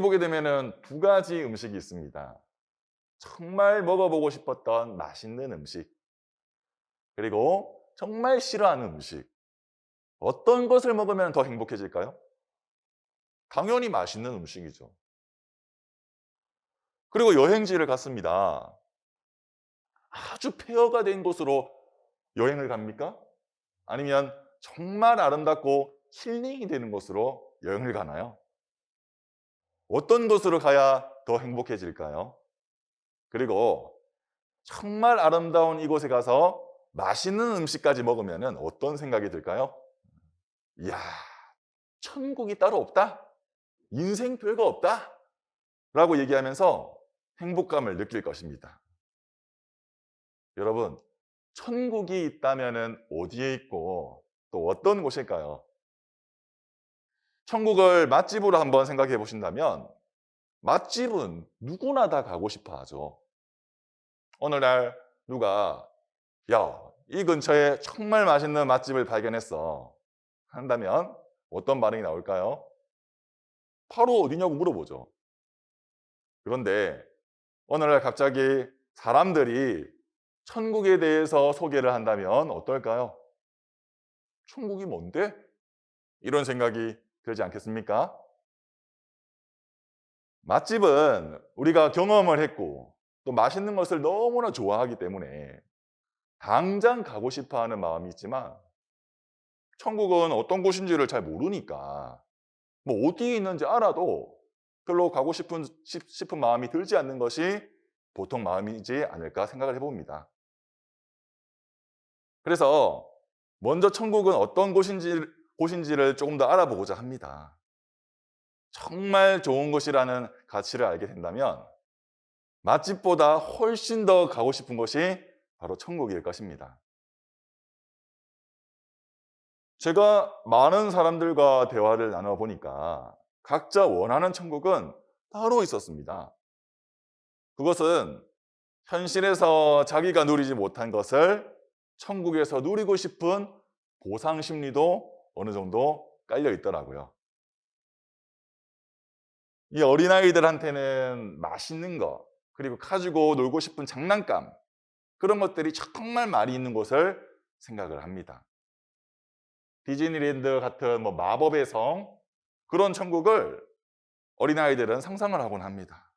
여기 보게 되면은 두 가지 음식이 있습니다. 정말 먹어보고 싶었던 맛있는 음식. 그리고 정말 싫어하는 음식. 어떤 것을 먹으면 더 행복해질까요? 당연히 맛있는 음식이죠. 그리고 여행지를 갔습니다. 아주 폐허가 된 곳으로 여행을 갑니까? 아니면 정말 아름답고 힐링이 되는 곳으로 여행을 가나요? 어떤 곳으로 가야 더 행복해질까요? 그리고 정말 아름다운 이곳에 가서 맛있는 음식까지 먹으면 어떤 생각이 들까요? 이야, 천국이 따로 없다? 인생 별거 없다? 라고 얘기하면서 행복감을 느낄 것입니다. 여러분, 천국이 있다면 어디에 있고 또 어떤 곳일까요? 천국을 맛집으로 한번 생각해 보신다면 맛집은 누구나 다 가고 싶어 하죠. 오늘날 누가 야, 이 근처에 정말 맛있는 맛집을 발견했어. 한다면 어떤 반응이 나올까요? 바로 어디냐고 물어보죠. 그런데 오늘날 갑자기 사람들이 천국에 대해서 소개를 한다면 어떨까요? 천국이 뭔데? 이런 생각이 들지 않겠습니까? 맛집은 우리가 경험을 했고 또 맛있는 것을 너무나 좋아하기 때문에 당장 가고 싶어 하는 마음이 있지만 천국은 어떤 곳인지를 잘 모르니까 뭐 어디에 있는지 알아도 별로 가고 싶은, 싶- 싶은 마음이 들지 않는 것이 보통 마음이지 않을까 생각을 해봅니다. 그래서 먼저 천국은 어떤 곳인지, 곳인지를 조금 더 알아보고자 합니다. 정말 좋은 곳이라는 가치를 알게 된다면 맛집보다 훨씬 더 가고 싶은 곳이 바로 천국일 것입니다. 제가 많은 사람들과 대화를 나눠 보니까 각자 원하는 천국은 따로 있었습니다. 그것은 현실에서 자기가 누리지 못한 것을 천국에서 누리고 싶은 보상 심리도 어느 정도 깔려 있더라고요. 이 어린아이들한테는 맛있는 거, 그리고 가지고 놀고 싶은 장난감, 그런 것들이 정말 많이 있는 곳을 생각을 합니다. 디즈니랜드 같은 뭐 마법의 성, 그런 천국을 어린아이들은 상상을 하곤 합니다.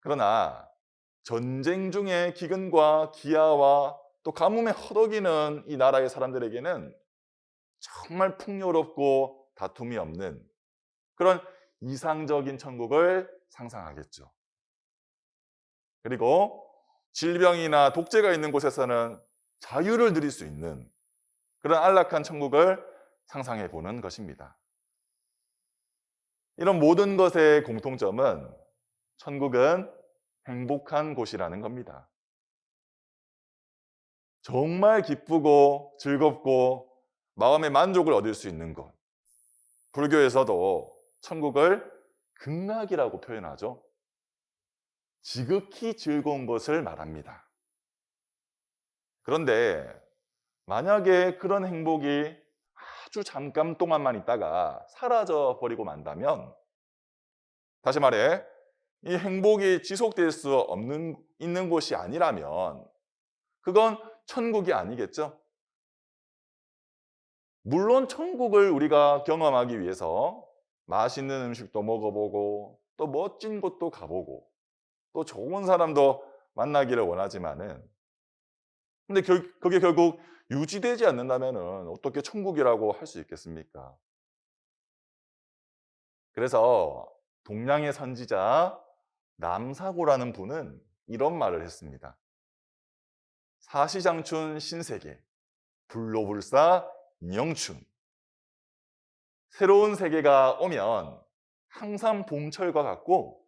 그러나 전쟁 중에 기근과 기아와 또 가뭄에 허덕이는 이 나라의 사람들에게는 정말 풍요롭고 다툼이 없는 그런 이상적인 천국을 상상하겠죠. 그리고 질병이나 독재가 있는 곳에서는 자유를 누릴 수 있는 그런 안락한 천국을 상상해 보는 것입니다. 이런 모든 것의 공통점은 천국은 행복한 곳이라는 겁니다. 정말 기쁘고 즐겁고 마음의 만족을 얻을 수 있는 곳. 불교에서도 천국을 극락이라고 표현하죠. 지극히 즐거운 것을 말합니다. 그런데 만약에 그런 행복이 아주 잠깐 동안만 있다가 사라져 버리고 만다면 다시 말해 이 행복이 지속될 수 없는 있는 곳이 아니라면 그건 천국이 아니겠죠. 물론 천국을 우리가 경험하기 위해서 맛있는 음식도 먹어보고 또 멋진 곳도 가보고 또 좋은 사람도 만나기를 원하지만은 근데 결, 그게 결국 유지되지 않는다면 어떻게 천국이라고 할 수 있겠습니까? 그래서 동양의 선지자 남사고라는 분은 이런 말을 했습니다. 사시장춘 신세계, 불로불사 인 영춘. 새로운 세계가 오면 항상 봄철과 같고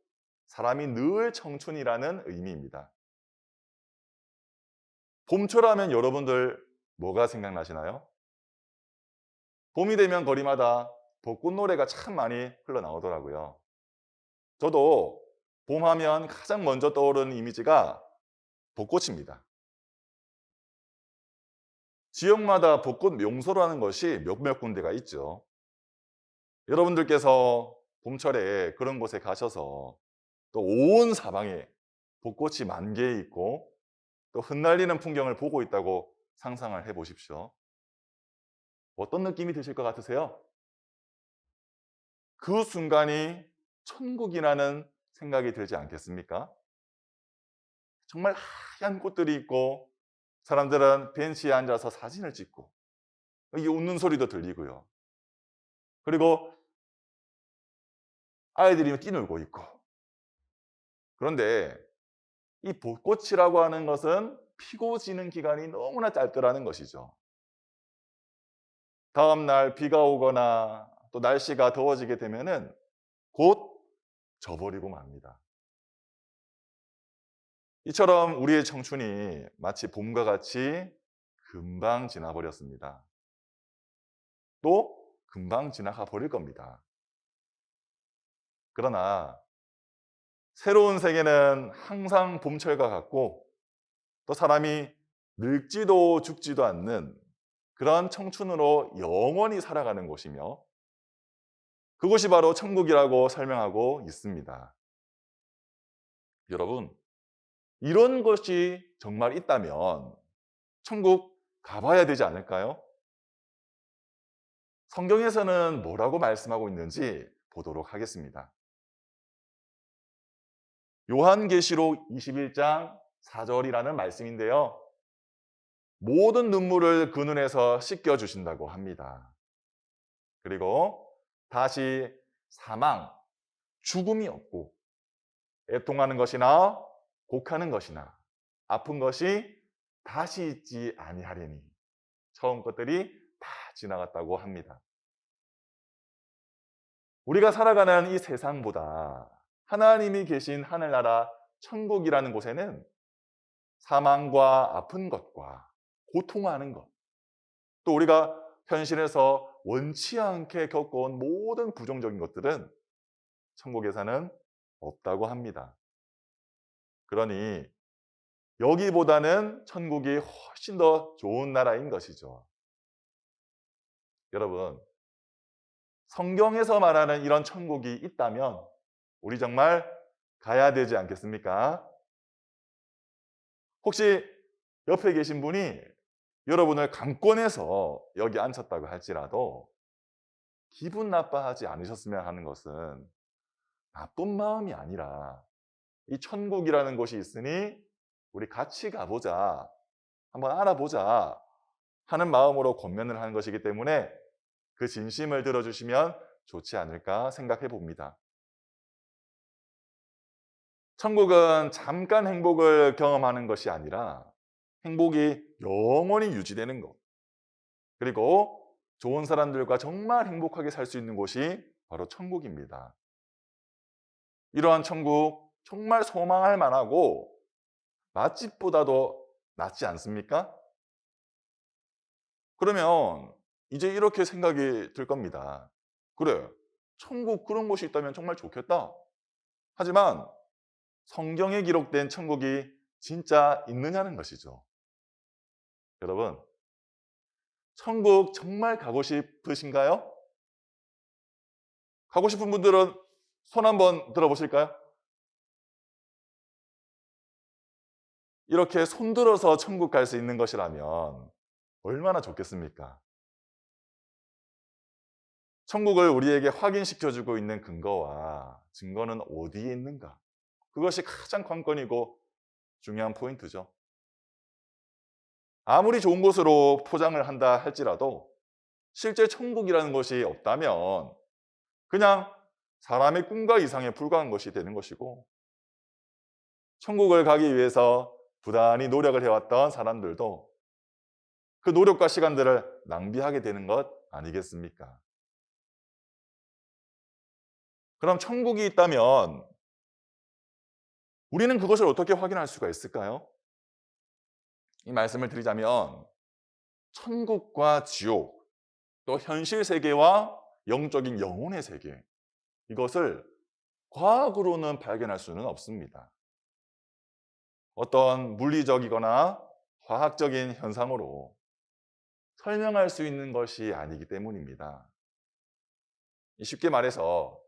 사람이 늘 청춘이라는 의미입니다. 봄철 하면 여러분들 뭐가 생각나시나요? 봄이 되면 거리마다 벚꽃 노래가 참 많이 흘러나오더라고요. 저도 봄 하면 가장 먼저 떠오르는 이미지가 벚꽃입니다. 지역마다 벚꽃 명소라는 것이 몇몇 군데가 있죠. 여러분들께서 봄철에 그런 곳에 가셔서 또 온 사방에 벚꽃이 만개해 있고 또 흩날리는 풍경을 보고 있다고 상상을 해 보십시오. 어떤 느낌이 드실 것 같으세요? 그 순간이 천국이라는 생각이 들지 않겠습니까? 정말 하얀 꽃들이 있고 사람들은 벤치에 앉아서 사진을 찍고 이게 웃는 소리도 들리고요. 그리고 아이들이 뛰놀고 있고 그런데 이 벚꽃이라고 하는 것은 피고 지는 기간이 너무나 짧더라는 것이죠. 다음 날 비가 오거나 또 날씨가 더워지게 되면은 곧 져버리고 맙니다. 이처럼 우리의 청춘이 마치 봄과 같이 금방 지나버렸습니다. 또 금방 지나가 버릴 겁니다. 그러나 새로운 세계는 항상 봄철과 같고 또 사람이 늙지도 죽지도 않는 그런 청춘으로 영원히 살아가는 곳이며 그곳이 바로 천국이라고 설명하고 있습니다. 여러분, 이런 것이 정말 있다면 천국 가봐야 되지 않을까요? 성경에서는 뭐라고 말씀하고 있는지 보도록 하겠습니다. 요한계시록 21장 4절이라는 말씀인데요. 모든 눈물을 그 눈에서 씻겨 주신다고 합니다. 그리고 다시 사망, 죽음이 없고 애통하는 것이나 곡하는 것이나 아픈 것이 다시 있지 아니하리니 처음 것들이 다 지나갔다고 합니다. 우리가 살아가는 이 세상보다 하나님이 계신 하늘나라 천국이라는 곳에는 사망과 아픈 것과 고통하는 것, 또 우리가 현실에서 원치 않게 겪어온 모든 부정적인 것들은 천국에서는 없다고 합니다. 그러니 여기보다는 천국이 훨씬 더 좋은 나라인 것이죠. 여러분, 성경에서 말하는 이런 천국이 있다면 우리 정말 가야 되지 않겠습니까? 혹시 옆에 계신 분이 여러분을 강권해서 여기 앉혔다고 할지라도 기분 나빠하지 않으셨으면 하는 것은 나쁜 마음이 아니라 이 천국이라는 곳이 있으니 우리 같이 가보자, 한번 알아보자 하는 마음으로 권면을 하는 것이기 때문에 그 진심을 들어주시면 좋지 않을까 생각해 봅니다. 천국은 잠깐 행복을 경험하는 것이 아니라 행복이 영원히 유지되는 것. 그리고 좋은 사람들과 정말 행복하게 살 수 있는 곳이 바로 천국입니다. 이러한 천국 정말 소망할 만하고 맛집보다도 낫지 않습니까? 그러면 이제 이렇게 생각이 들 겁니다. 그래, 천국 그런 곳이 있다면 정말 좋겠다. 하지만 성경에 기록된 천국이 진짜 있느냐는 것이죠. 여러분, 천국 정말 가고 싶으신가요? 가고 싶은 분들은 손 한번 들어보실까요? 이렇게 손들어서 천국 갈 수 있는 것이라면 얼마나 좋겠습니까? 천국을 우리에게 확인시켜주고 있는 근거와 증거는 어디에 있는가? 그것이 가장 관건이고 중요한 포인트죠. 아무리 좋은 곳으로 포장을 한다 할지라도 실제 천국이라는 것이 없다면 그냥 사람의 꿈과 이상에 불과한 것이 되는 것이고 천국을 가기 위해서 부단히 노력을 해왔던 사람들도 그 노력과 시간들을 낭비하게 되는 것 아니겠습니까? 그럼 천국이 있다면 우리는 그것을 어떻게 확인할 수가 있을까요? 이 말씀을 드리자면 천국과 지옥, 또 현실 세계와 영적인 영혼의 세계 이것을 과학으로는 발견할 수는 없습니다. 어떤 물리적이거나 과학적인 현상으로 설명할 수 있는 것이 아니기 때문입니다. 쉽게 말해서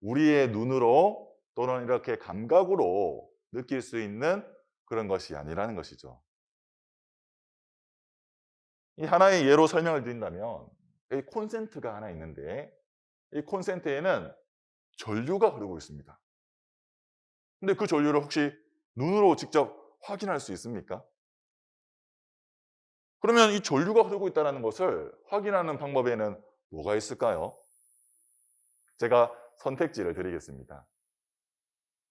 우리의 눈으로 또는 이렇게 감각으로 느낄 수 있는 그런 것이 아니라는 것이죠. 이 하나의 예로 설명을 드린다면 이 콘센트가 하나 있는데 이 콘센트에는 전류가 흐르고 있습니다. 근데 그 전류를 혹시 눈으로 직접 확인할 수 있습니까? 그러면 이 전류가 흐르고 있다는 것을 확인하는 방법에는 뭐가 있을까요? 제가 선택지를 드리겠습니다.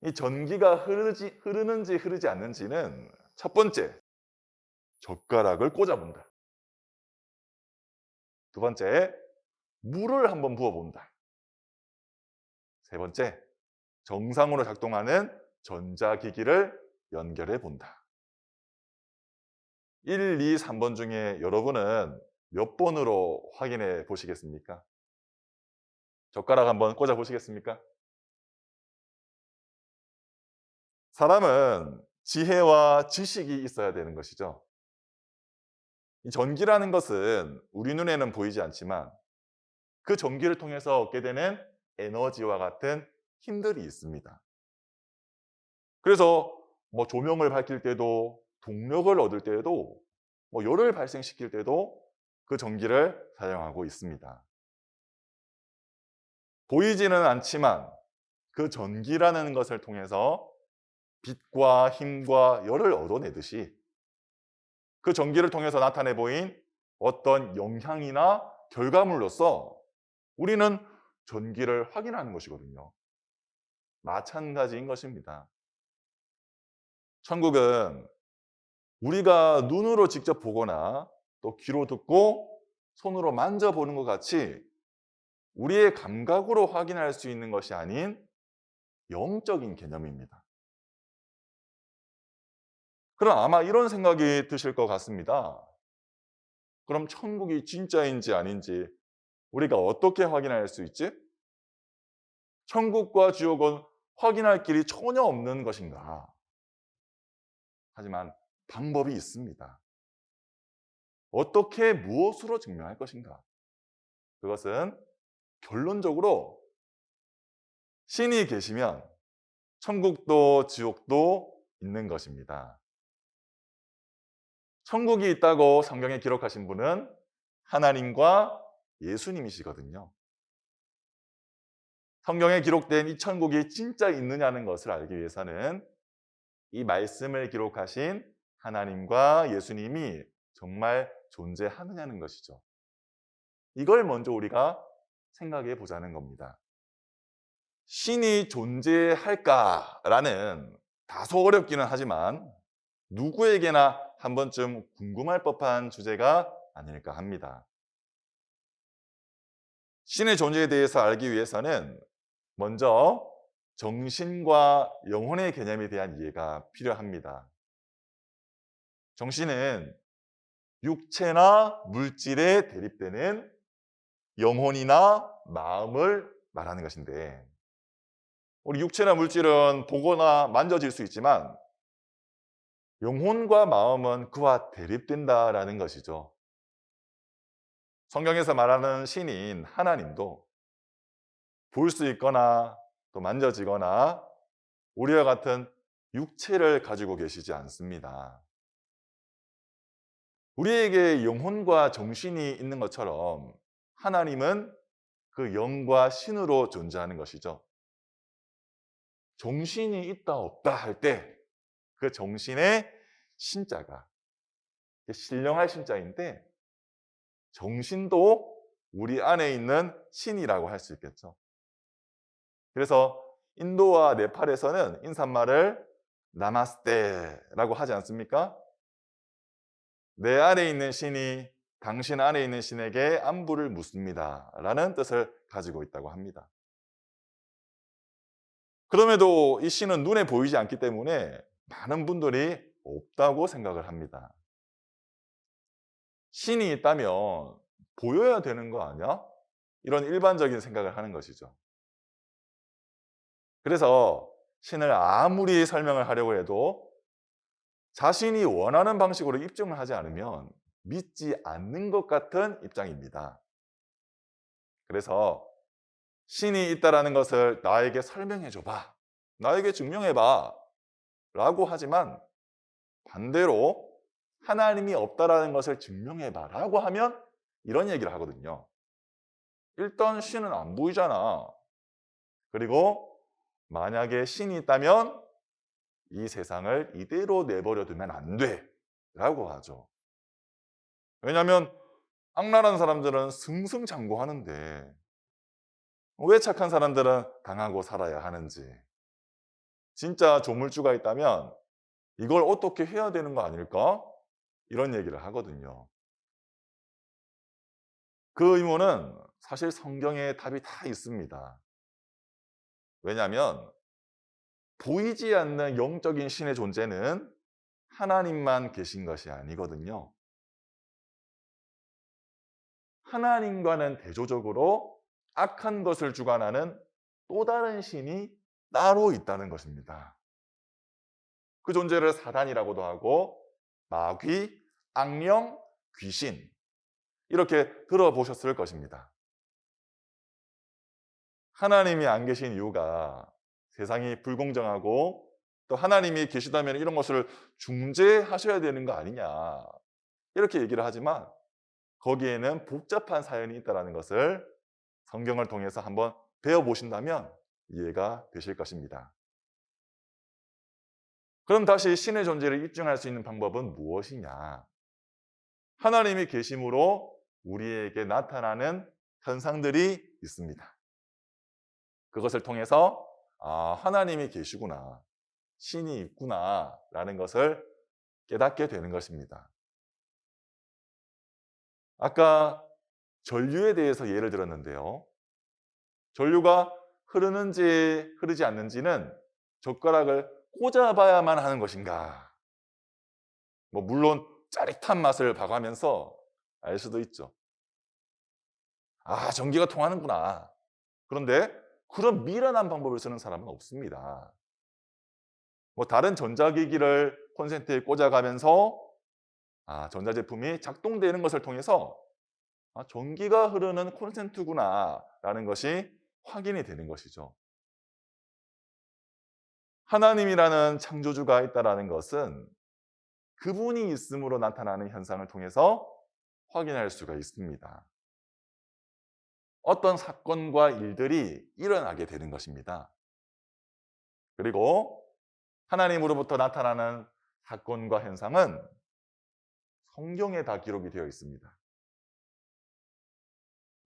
이 전기가 흐르지, 흐르는지 흐르지 않는지는 첫 번째, 젓가락을 꽂아본다. 두 번째, 물을 한번 부어본다. 세 번째, 정상으로 작동하는 전자기기를 연결해 본다. 1, 2, 3번 중에 여러분은 몇 번으로 확인해 보시겠습니까? 젓가락 한번 꽂아 보시겠습니까? 사람은 지혜와 지식이 있어야 되는 것이죠. 이 전기라는 것은 우리 눈에는 보이지 않지만 그 전기를 통해서 얻게 되는 에너지와 같은 힘들이 있습니다. 그래서 뭐 조명을 밝힐 때도 동력을 얻을 때에도 뭐 열을 발생시킬 때도 그 전기를 사용하고 있습니다. 보이지는 않지만 그 전기라는 것을 통해서 빛과 힘과 열을 얻어내듯이 그 전기를 통해서 나타내 보인 어떤 영향이나 결과물로서 우리는 전기를 확인하는 것이거든요. 마찬가지인 것입니다. 천국은 우리가 눈으로 직접 보거나 또 귀로 듣고 손으로 만져보는 것 같이 우리의 감각으로 확인할 수 있는 것이 아닌 영적인 개념입니다. 그럼 아마 이런 생각이 드실 것 같습니다. 그럼 천국이 진짜인지 아닌지 우리가 어떻게 확인할 수 있지? 천국과 지옥은 확인할 길이 전혀 없는 것인가? 하지만 방법이 있습니다. 어떻게 무엇으로 증명할 것인가? 그것은 결론적으로 신이 계시면 천국도 지옥도 있는 것입니다. 천국이 있다고 성경에 기록하신 분은 하나님과 예수님이시거든요. 성경에 기록된 이 천국이 진짜 있느냐는 것을 알기 위해서는 이 말씀을 기록하신 하나님과 예수님이 정말 존재하느냐는 것이죠. 이걸 먼저 우리가 생각해 보자는 겁니다. 신이 존재할까라는 다소 어렵기는 하지만 누구에게나 한 번쯤 궁금할 법한 주제가 아닐까 합니다. 신의 존재에 대해서 알기 위해서는 먼저 정신과 영혼의 개념에 대한 이해가 필요합니다. 정신은 육체나 물질에 대립되는 영혼이나 마음을 말하는 것인데 우리 육체나 물질은 보거나 만져질 수 있지만 영혼과 마음은 그와 대립된다라는 것이죠. 성경에서 말하는 신인 하나님도 볼 수 있거나 또 만져지거나 우리와 같은 육체를 가지고 계시지 않습니다. 우리에게 영혼과 정신이 있는 것처럼 하나님은 그 영과 신으로 존재하는 것이죠. 정신이 있다 없다 할 때 그 정신의 신자가 신령할 신자인데 정신도 우리 안에 있는 신이라고 할 수 있겠죠. 그래서 인도와 네팔에서는 인사말을 나마스테라고 하지 않습니까? 내 안에 있는 신이 당신 안에 있는 신에게 안부를 묻습니다. 라는 뜻을 가지고 있다고 합니다. 그럼에도 이 신은 눈에 보이지 않기 때문에 많은 분들이 없다고 생각을 합니다. 신이 있다면 보여야 되는 거 아니야? 이런 일반적인 생각을 하는 것이죠. 그래서 신을 아무리 설명을 하려고 해도 자신이 원하는 방식으로 입증을 하지 않으면 믿지 않는 것 같은 입장입니다. 그래서 신이 있다라는 것을 나에게 설명해 줘봐. 나에게 증명해 봐. 라고 하지만 반대로 하나님이 없다라는 것을 증명해 봐 라고 하면 이런 얘기를 하거든요. 일단 신은 안 보이잖아. 그리고 만약에 신이 있다면 이 세상을 이대로 내버려 두면 안 돼. 라고 하죠. 왜냐하면 악랄한 사람들은 승승장구하는데 왜 착한 사람들은 당하고 살아야 하는지 진짜 조물주가 있다면 이걸 어떻게 해야 되는 거 아닐까? 이런 얘기를 하거든요. 그 의문은 사실 성경에 답이 다 있습니다. 왜냐하면 보이지 않는 영적인 신의 존재는 하나님만 계신 것이 아니거든요. 하나님과는 대조적으로 악한 것을 주관하는 또 다른 신이 따로 있다는 것입니다. 그 존재를 사단이라고도 하고 마귀, 악령, 귀신 이렇게 들어보셨을 것입니다. 하나님이 안 계신 이유가 세상이 불공정하고 또 하나님이 계시다면 이런 것을 중재하셔야 되는 거 아니냐 이렇게 얘기를 하지만 거기에는 복잡한 사연이 있다는 것을 성경을 통해서 한번 배워보신다면 이해가 되실 것입니다. 그럼 다시 신의 존재를 입증할 수 있는 방법은 무엇이냐? 하나님이 계심으로 우리에게 나타나는 현상들이 있습니다. 그것을 통해서 아, 하나님이 계시구나. 신이 있구나. 라는 것을 깨닫게 되는 것입니다. 아까 전류에 대해서 예를 들었는데요. 전류가 흐르는지 흐르지 않는지는 젓가락을 꽂아봐야만 하는 것인가? 뭐 물론 짜릿한 맛을 봐가면서 알 수도 있죠. 아, 전기가 통하는구나. 그런데 그런 미련한 방법을 쓰는 사람은 없습니다. 뭐 다른 전자기기를 콘센트에 꽂아가면서 아, 전자제품이 작동되는 것을 통해서 아, 전기가 흐르는 콘센트구나라는 것이 확인이 되는 것이죠. 하나님이라는 창조주가 있다라는 것은 그분이 있음으로 나타나는 현상을 통해서 확인할 수가 있습니다. 어떤 사건과 일들이 일어나게 되는 것입니다. 그리고 하나님으로부터 나타나는 사건과 현상은 성경에 다 기록이 되어 있습니다.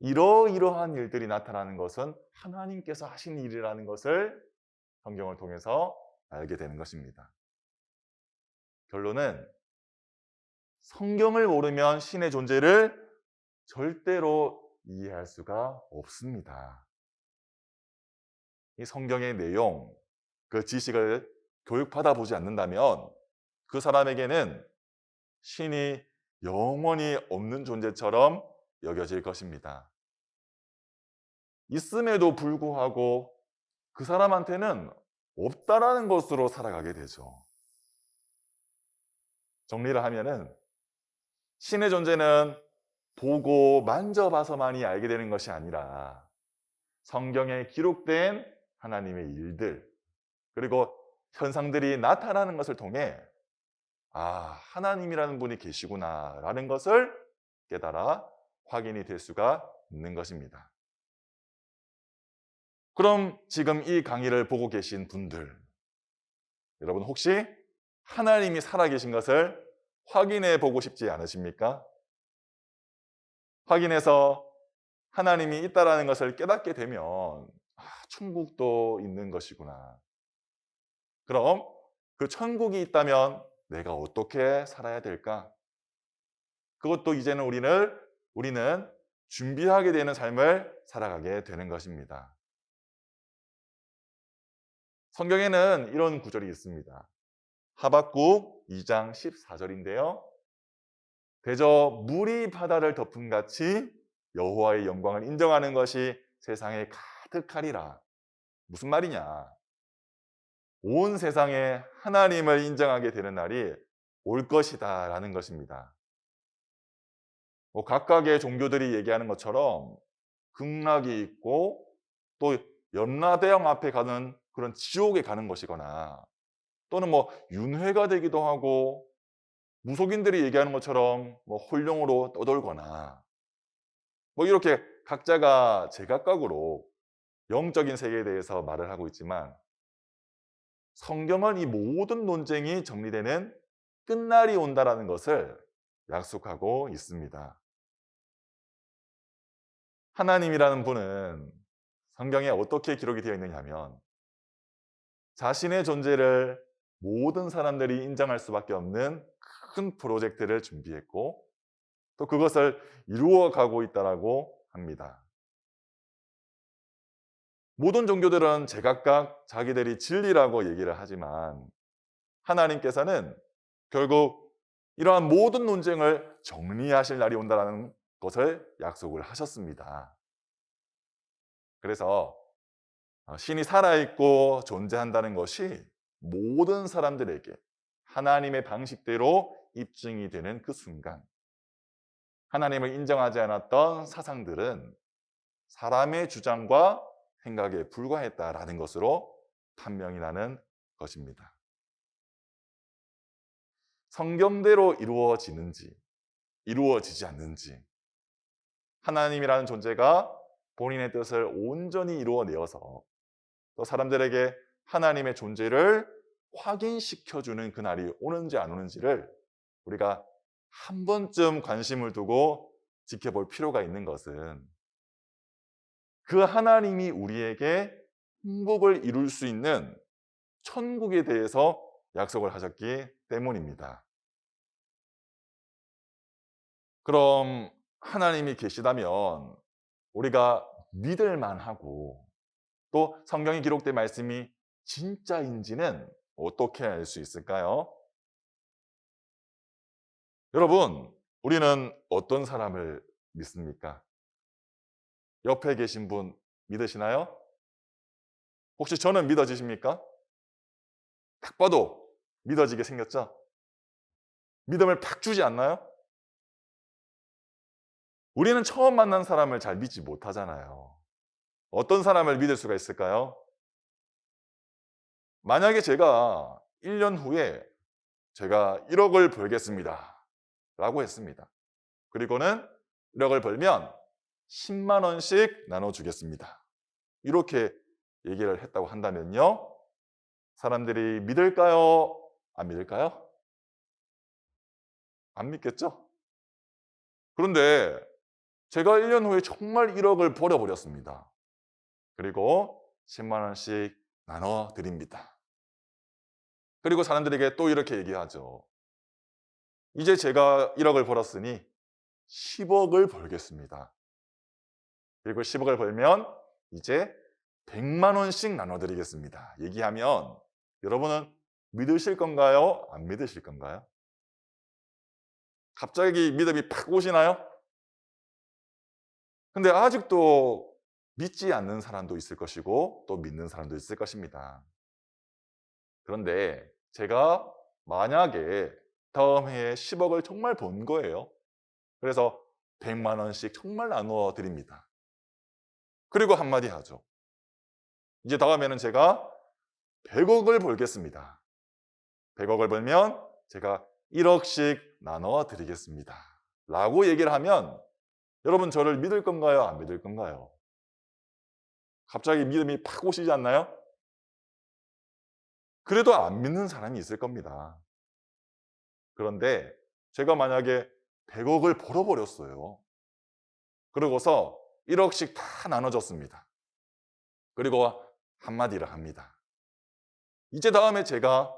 이러이러한 일들이 나타나는 것은 하나님께서 하신 일이라는 것을 성경을 통해서 알게 되는 것입니다. 결론은 성경을 모르면 신의 존재를 절대로 이해할 수가 없습니다. 이 성경의 내용, 그 지식을 교육받아 보지 않는다면 그 사람에게는 신이 영원히 없는 존재처럼 여겨질 것입니다. 있음에도 불구하고 그 사람한테는 없다라는 것으로 살아가게 되죠. 정리를 하면은 신의 존재는 보고 만져봐서만이 알게 되는 것이 아니라 성경에 기록된 하나님의 일들 그리고 현상들이 나타나는 것을 통해 아, 하나님이라는 분이 계시구나라는 것을 깨달아 확인이 될 수가 있는 것입니다. 그럼 지금 이 강의를 보고 계신 분들, 여러분 혹시 하나님이 살아계신 것을 확인해 보고 싶지 않으십니까? 확인해서 하나님이 있다라는 것을 깨닫게 되면 아, 천국도 있는 것이구나. 그럼 그 천국이 있다면 내가 어떻게 살아야 될까? 그것도 이제는 우리는 우리는 준비하게 되는 삶을 살아가게 되는 것입니다. 성경에는 이런 구절이 있습니다. 하박국 2장 14절인데요. 대저 물이 바다를 덮은 같이 여호와의 영광을 인정하는 것이 세상에 가득하리라. 무슨 말이냐? 온 세상에 하나님을 인정하게 되는 날이 올 것이다 라는 것입니다. 뭐 각각의 종교들이 얘기하는 것처럼 극락이 있고 또 연라대왕 앞에 가는 그런 지옥에 가는 것이거나 또는 뭐 윤회가 되기도 하고 무속인들이 얘기하는 것처럼 뭐 홀령으로 떠돌거나 뭐 이렇게 각자가 제각각으로 영적인 세계에 대해서 말을 하고 있지만 성경은 이 모든 논쟁이 정리되는 끝날이 온다라는 것을 약속하고 있습니다. 하나님이라는 분은 성경에 어떻게 기록이 되어 있느냐 하면 자신의 존재를 모든 사람들이 인정할 수밖에 없는 큰 프로젝트를 준비했고 또 그것을 이루어 가고 있다라고 합니다. 모든 종교들은 제각각 자기들이 진리라고 얘기를 하지만 하나님께서는 결국 이러한 모든 논쟁을 정리하실 날이 온다라는 것을 약속을 하셨습니다. 그래서 어, 신이 살아있고 존재한다는 것이 모든 사람들에게 하나님의 방식대로 입증이 되는 그 순간 하나님을 인정하지 않았던 사상들은 사람의 주장과 생각에 불과했다라는 것으로 판명이 나는 것입니다. 성경대로 이루어지는지 이루어지지 않는지 하나님이라는 존재가 본인의 뜻을 온전히 이루어내어서 또 사람들에게 하나님의 존재를 확인시켜주는 그날이 오는지 안 오는지를 우리가 한 번쯤 관심을 두고 지켜볼 필요가 있는 것은 그 하나님이 우리에게 행복을 이룰 수 있는 천국에 대해서 약속을 하셨기 때문입니다. 그럼 하나님이 계시다면 우리가 믿을 만하고 또 성경에 기록된 말씀이 진짜인지는 어떻게 알 수 있을까요? 여러분, 우리는 어떤 사람을 믿습니까? 옆에 계신 분 믿으시나요? 혹시 저는 믿어지십니까? 딱 봐도 믿어지게 생겼죠? 믿음을 팍 주지 않나요? 우리는 처음 만난 사람을 잘 믿지 못하잖아요. 어떤 사람을 믿을 수가 있을까요? 만약에 제가 1년 후에 제가 1억을 벌겠습니다. 라고 했습니다. 그리고는 1억을 벌면 10만 원씩 나눠주겠습니다. 이렇게 얘기를 했다고 한다면요. 사람들이 믿을까요? 안 믿을까요? 안 믿겠죠? 그런데 제가 1년 후에 정말 1억을 벌어버렸습니다. 그리고 10만 원씩 나눠 드립니다. 그리고 사람들에게 또 이렇게 얘기하죠. 이제 제가 1억을 벌었으니 10억을 벌겠습니다. 그리고 10억을 벌면 이제 100만 원씩 나눠드리겠습니다. 얘기하면 여러분은 믿으실 건가요? 안 믿으실 건가요? 갑자기 믿음이 팍 오시나요? 근데 아직도 믿지 않는 사람도 있을 것이고 또 믿는 사람도 있을 것입니다. 그런데 제가 만약에 다음 해에 10억을 정말 번 거예요. 그래서 100만 원씩 정말 나누어 드립니다. 그리고 한마디 하죠. 이제 다음에는 제가 100억을 벌겠습니다. 100억을 벌면 제가 1억씩 나눠 드리겠습니다. 라고 얘기를 하면 여러분 저를 믿을 건가요? 안 믿을 건가요? 갑자기 믿음이 팍 오시지 않나요? 그래도 안 믿는 사람이 있을 겁니다. 그런데 제가 만약에 100억을 벌어버렸어요. 그러고서 1억씩 다 나눠줬습니다. 그리고 한마디를 합니다. 이제 다음에 제가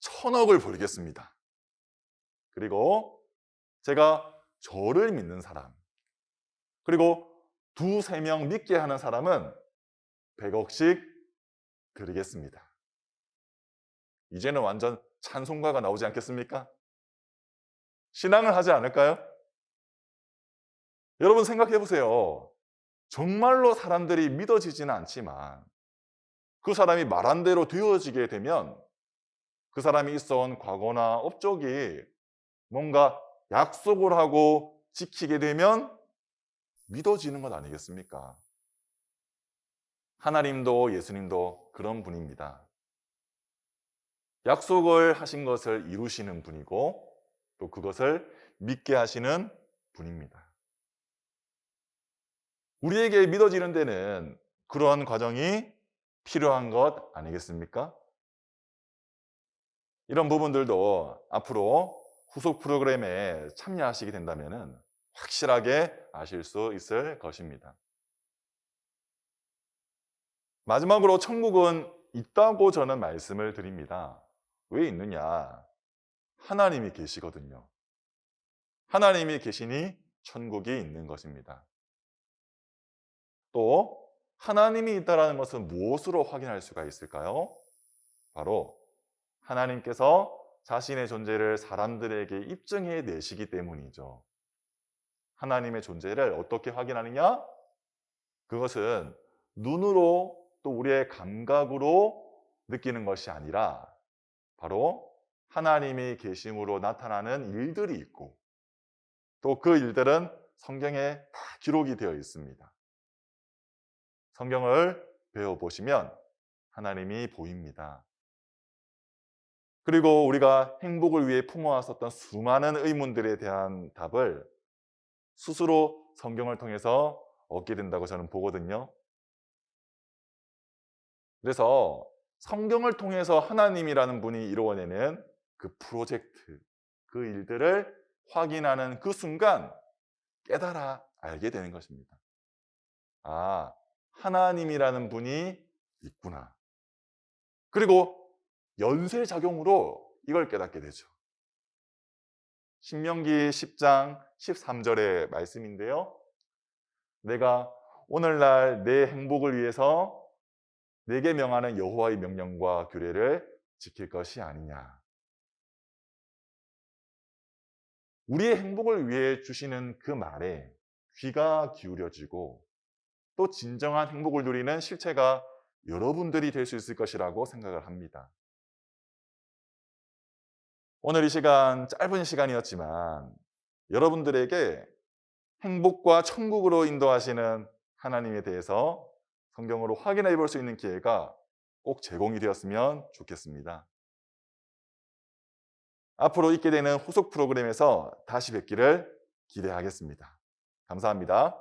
천억을 벌겠습니다. 그리고 제가 저를 믿는 사람, 그리고 두 세 명 믿게 하는 사람은 100억씩 드리겠습니다. 이제는 완전 찬송가가 나오지 않겠습니까? 신앙을 하지 않을까요? 여러분 생각해 보세요. 정말로 사람들이 믿어지지는 않지만 그 사람이 말한 대로 되어지게 되면 그 사람이 있어온 과거나 업적이 뭔가 약속을 하고 지키게 되면 믿어지는 것 아니겠습니까? 하나님도 예수님도 그런 분입니다. 약속을 하신 것을 이루시는 분이고 또 그것을 믿게 하시는 분입니다. 우리에게 믿어지는 데는 그런 과정이 필요한 것 아니겠습니까? 이런 부분들도 앞으로 후속 프로그램에 참여하시게 된다면 확실하게 아실 수 있을 것입니다. 마지막으로 천국은 있다고 저는 말씀을 드립니다. 왜 있느냐? 하나님이 계시거든요. 하나님이 계시니 천국이 있는 것입니다. 또 하나님이 있다라는 것은 무엇으로 확인할 수가 있을까요? 바로 하나님께서 자신의 존재를 사람들에게 입증해 내시기 때문이죠. 하나님의 존재를 어떻게 확인하느냐? 그것은 눈으로 또 우리의 감각으로 느끼는 것이 아니라 바로 하나님이 계심으로 나타나는 일들이 있고 또 그 일들은 성경에 다 기록이 되어 있습니다. 성경을 배워보시면 하나님이 보입니다. 그리고 우리가 행복을 위해 품어왔었던 수많은 의문들에 대한 답을 스스로 성경을 통해서 얻게 된다고 저는 보거든요. 그래서 성경을 통해서 하나님이라는 분이 이루어내는 그 프로젝트, 그 일들을 확인하는 그 순간 깨달아 알게 되는 것입니다. 아, 하나님이라는 분이 있구나. 그리고 연쇄작용으로 이걸 깨닫게 되죠. 신명기 10장 13절의 말씀인데요. 내가 오늘날 내 행복을 위해서 내게 명하는 여호와의 명령과 규례를 지킬 것이 아니냐. 우리의 행복을 위해 주시는 그 말에 귀가 기울여지고 또 진정한 행복을 누리는 실체가 여러분들이 될 수 있을 것이라고 생각을 합니다. 오늘 이 시간 짧은 시간이었지만 여러분들에게 행복과 천국으로 인도하시는 하나님에 대해서 성경으로 확인해 볼 수 있는 기회가 꼭 제공이 되었으면 좋겠습니다. 앞으로 있게 되는 후속 프로그램에서 다시 뵙기를 기대하겠습니다. 감사합니다.